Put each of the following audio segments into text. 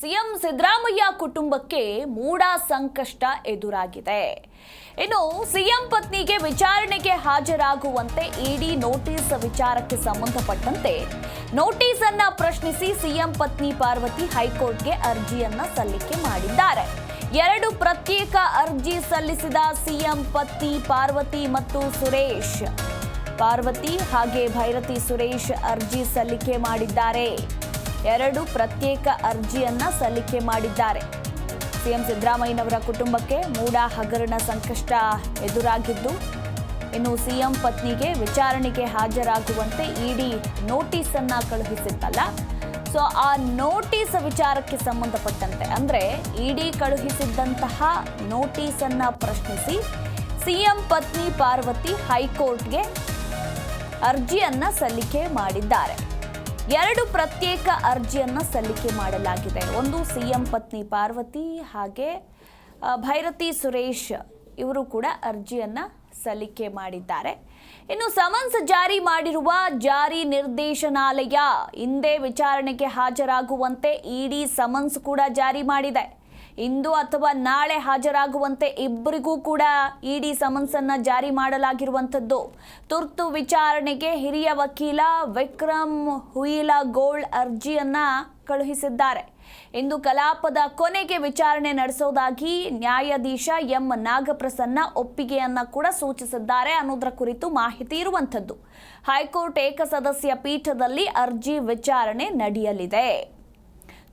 CM Siddaramaiah ಕುಟುಂಬಕ್ಕೆ ಮೂಡ ಸಂಕಷ್ಟ ಎದುರಾಗಿದೆ. ಇನ್ನು ಸಿಎಂ ಪತ್ನಿಗೆ ವಿಚಾರಣೆಗೆ ಹಾಜರಾಗುವಂತೆ ಇಡಿ ನೋಟಿಸ್ ವಿಚಾರಕ್ಕೆ ಸಂಬಂಧಪಟ್ಟಂತೆ ನೋಟಿಸ್ ಅನ್ನ ಪ್ರಶ್ನಿಸಿ ಸಿಎಂ ಪತ್ನಿ ಪಾರ್ವತಿ ಹೈಕೋರ್ಟ್ಗೆ ಅರ್ಜಿಯನ್ನ ಸಲ್ಲಿಕೆ ಮಾಡಿದ್ದಾರೆ. ಎರಡು ಪ್ರತ್ಯೇಕ ಅರ್ಜಿ ಸಲ್ಲಿಸಿದ ಸಿಎಂ ಪತ್ನಿ ಪಾರ್ವತಿ ಮತ್ತು ಸುರೇಶ್. ಪಾರ್ವತಿ ಹಾಗೆ ಭೈರತಿ ಸುರೇಶ್ ಅರ್ಜಿ ಸಲ್ಲಿಕೆ ಮಾಡಿದ್ದಾರೆ. ಎರಡು ಪ್ರತ್ಯೇಕ ಅರ್ಜಿಯನ್ನ ಸಲ್ಲಿಕೆ ಮಾಡಿದ್ದಾರೆ. ಸಿಎಂ ಸಿದ್ದರಾಮಯ್ಯನವರ ಕುಟುಂಬಕ್ಕೆ ಮೂಡ ಹಗರಣ ಸಂಕಷ್ಟ ಎದುರಾಗಿದ್ದು, ಇನ್ನು ಸಿಎಂ ಪತ್ನಿಗೆ ವಿಚಾರಣೆಗೆ ಹಾಜರಾಗುವಂತೆ ಇಡಿ ನೋಟಿಸ್ ಅನ್ನ ಕಳುಹಿಸಿತ್ತಲ್ಲ. ಸೊ, ಆ ನೋಟಿಸ್ ವಿಚಾರಕ್ಕೆ ಸಂಬಂಧಪಟ್ಟಂತೆ ಅಂದ್ರೆ ಇಡಿ ಕಳುಹಿಸಿದ್ದಂತಹ ನೋಟಿಸ್ ಅನ್ನ ಪ್ರಶ್ನಿಸಿ ಸಿಎಂ ಪತ್ನಿ ಪಾರ್ವತಿ ಹೈಕೋರ್ಟ್ಗೆ ಅರ್ಜಿಯನ್ನ ಸಲ್ಲಿಕೆ ಮಾಡಿದ್ದಾರೆ. ಎರಡು ಪ್ರತ್ಯೇಕ ಅರ್ಜಿಯನ್ನು ಸಲ್ಲಿಕೆ ಮಾಡಲಾಗಿದೆ. ಒಂದು ಸಿಎಂ ಪತ್ನಿ ಪಾರ್ವತಿ ಹಾಗೆ ಭೈರತಿ ಸುರೇಶ್ ಇವರು ಕೂಡ ಅರ್ಜಿಯನ್ನು ಸಲ್ಲಿಕೆ ಮಾಡಿದ್ದಾರೆ. ಇನ್ನು ಸಮನ್ಸ್ ಜಾರಿ ಮಾಡಿರುವ ಜಾರಿ ನಿರ್ದೇಶನಾಲಯ ಹಿಂದೆ ವಿಚಾರಣೆಗೆ ಹಾಜರಾಗುವಂತೆ ಇಡಿ ಸಮನ್ಸ್ ಕೂಡ ಜಾರಿ ಮಾಡಿದೆ. ಇಂದು ಅಥವಾ ನಾಳೆ ಹಾಜರಾಗುವಂತೆ ಇಬ್ಬರಿಗೂ ಕೂಡ ಇಡಿ ಸಮನ್ಸ್ ಅನ್ನ ಜಾರಿ ಮಾಡಲಾಗಿರುವಂಥದ್ದು. ತುರ್ತು ವಿಚಾರಣೆಗೆ ಹಿರಿಯ ವಕೀಲ ವಿಕ್ರಮ್ ಹುಯಿಲಗೋಳ್ ಅರ್ಜಿಯನ್ನ ಕಳುಹಿಸಿದ್ದಾರೆ. ಇಂದು ಕಲಾಪದ ಕೊನೆಗೆ ವಿಚಾರಣೆ ನಡೆಸೋದಾಗಿ ನ್ಯಾಯಾಧೀಶ ಎಂ. ನಾಗಪ್ರಸನ್ನ ಒಪ್ಪಿಗೆಯನ್ನ ಕೂಡ ಸೂಚಿಸಿದ್ದಾರೆ ಅನ್ನೋದರ ಕುರಿತು ಮಾಹಿತಿ ಇರುವಂಥದ್ದು. ಹೈಕೋರ್ಟ್ ಏಕಸದಸ್ಯ ಪೀಠದಲ್ಲಿ ಅರ್ಜಿ ವಿಚಾರಣೆ ನಡೆಯಲಿದೆ.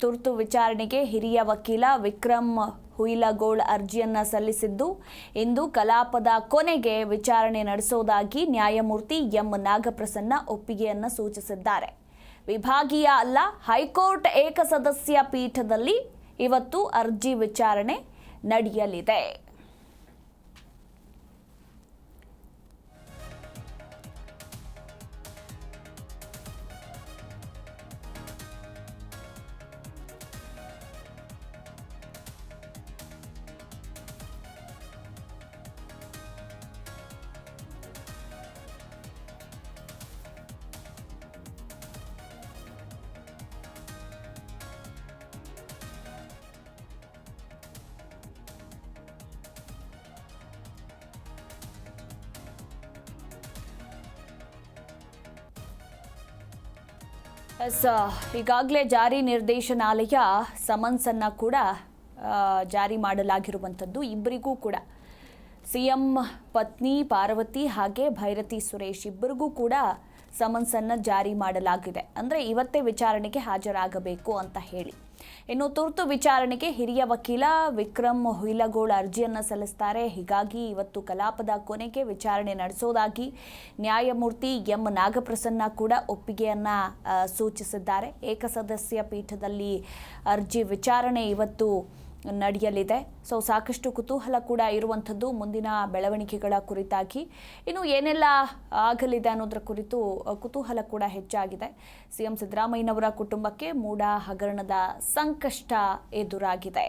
ತುರ್ತು ವಿಚಾರಣೆಗೆ ಹಿರಿಯ ವಕೀಲ ವಿಕ್ರಮ್ ಹುಯಿಲಗೋಳ್ ಅರ್ಜಿಯನ್ನು ಸಲ್ಲಿಸಿದ್ದು, ಇಂದು ಕಲಾಪದ ಕೊನೆಗೆ ವಿಚಾರಣೆ ನಡೆಸೋದಾಗಿ ನ್ಯಾಯಮೂರ್ತಿ ಎಂ. ನಾಗಪ್ರಸನ್ನ ಒಪ್ಪಿಗೆಯನ್ನು ಸೂಚಿಸಿದ್ದಾರೆ. ವಿಭಾಗೀಯ ಅಲ್ಲ, ಹೈಕೋರ್ಟ್ ಏಕಸದಸ್ಯ ಪೀಠದಲ್ಲಿ ಇವತ್ತು ಅರ್ಜಿ ವಿಚಾರಣೆ ನಡೆಯಲಿದೆ. ಈಗಾಗಲೇ ಜಾರಿ ನಿರ್ದೇಶನಾಲಯ ಸಮನ್ಸ್ ಅನ್ನ ಕೂಡ ಜಾರಿ ಮಾಡಲಾಗಿರುವಂಥದ್ದು ಇಬ್ಬರಿಗೂ ಕೂಡ. ಸಿಎಂ ಪತ್ನಿ ಪಾರ್ವತಿ ಹಾಗೆ ಭೈರತಿ ಸುರೇಶ್ ಇಬ್ಬರಿಗೂ ಕೂಡ ಸಮನ್ಸ್ ಅನ್ನ ಜಾರಿ ಮಾಡಲಾಗಿದೆ. ಅಂದರೆ ಇವತ್ತೇ ವಿಚಾರಣೆಗೆ ಹಾಜರಾಗಬೇಕು ಅಂತ ಹೇಳಿ. ಇನ್ನು ತುರ್ತು ವಿಚಾರಣೆಗೆ ಹಿರಿಯ ವಕೀಲ ವಿಕ್ರಮ್ ಹುಯಿಲಗೋಳ್ ಅರ್ಜಿಯನ್ನು ಸಲ್ಲಿಸ್ತಾರೆ. ಹೀಗಾಗಿ ಇವತ್ತು ಕಲಾಪದ ಕೊನೆಗೆ ವಿಚಾರಣೆ ನಡೆಸೋದಾಗಿ ನ್ಯಾಯಮೂರ್ತಿ ಎಂ ನಾಗಪ್ರಸನ್ನ ಕೂಡ ಒಪ್ಪಿಗೆಯನ್ನ ಸೂಚಿಸಿದ್ದಾರೆ. ಏಕಸದಸ್ಯ ಪೀಠದಲ್ಲಿ ಅರ್ಜಿ ವಿಚಾರಣೆ ಇವತ್ತು ನಡೆಯಲಿದೆ. ಸೊ ಸಾಕಷ್ಟು ಕುತೂಹಲ ಕೂಡ ಇರುವಂಥದ್ದು ಮುಂದಿನ ಬೆಳವಣಿಗೆಗಳ ಕುರಿತಾಗಿ. ಇನ್ನು ಏನೆಲ್ಲ ಆಗಲಿದೆ ಅನ್ನೋದರ ಕುರಿತು ಕುತೂಹಲ ಕೂಡ ಹೆಚ್ಚಾಗಿದೆ. ಸಿಎಂ ಸಿದ್ದರಾಮಯ್ಯನವರ ಕುಟುಂಬಕ್ಕೆ ಮೂಡ ಹಗರಣದ ಸಂಕಷ್ಟ ಎದುರಾಗಿದೆ.